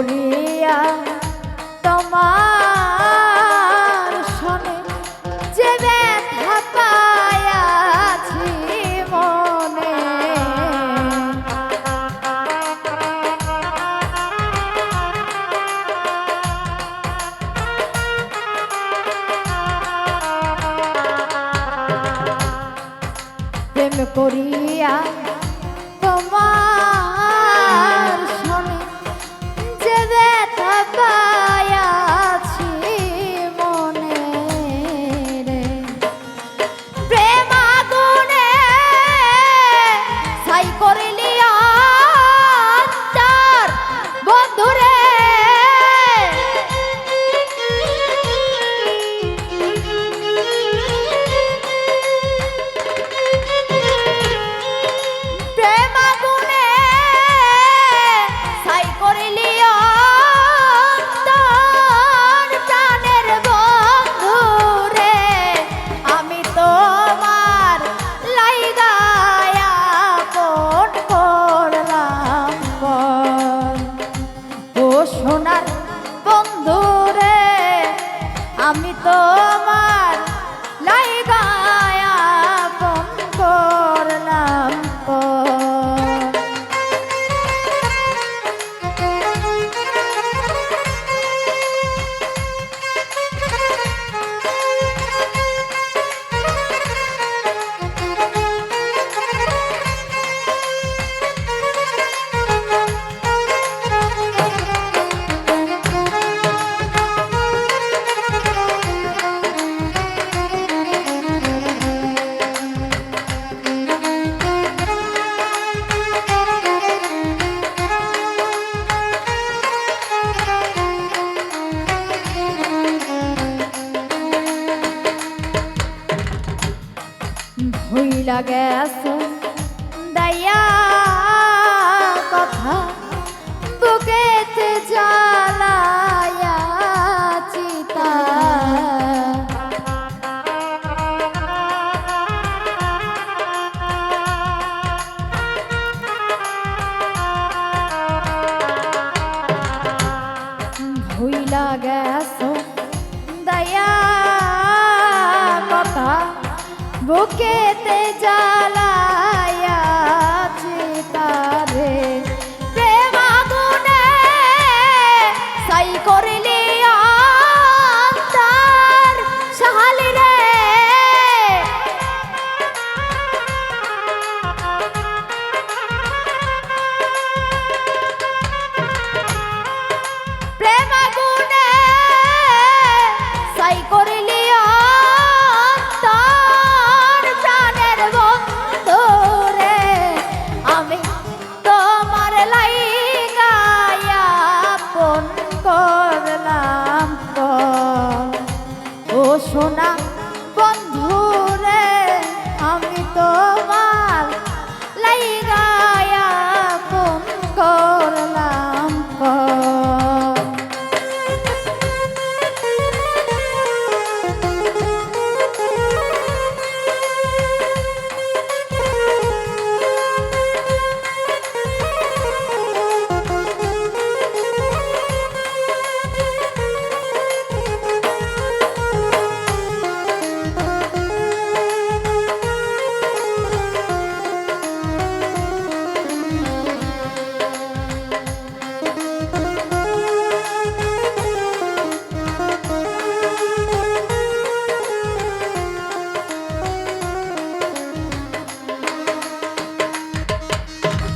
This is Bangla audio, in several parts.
বলিয়া তোমার শোনে যে ব্যথা পায়াছি মনে। প্রেম করিয়া আমি তো I guess. বুকেতে জ্বালা না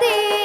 你。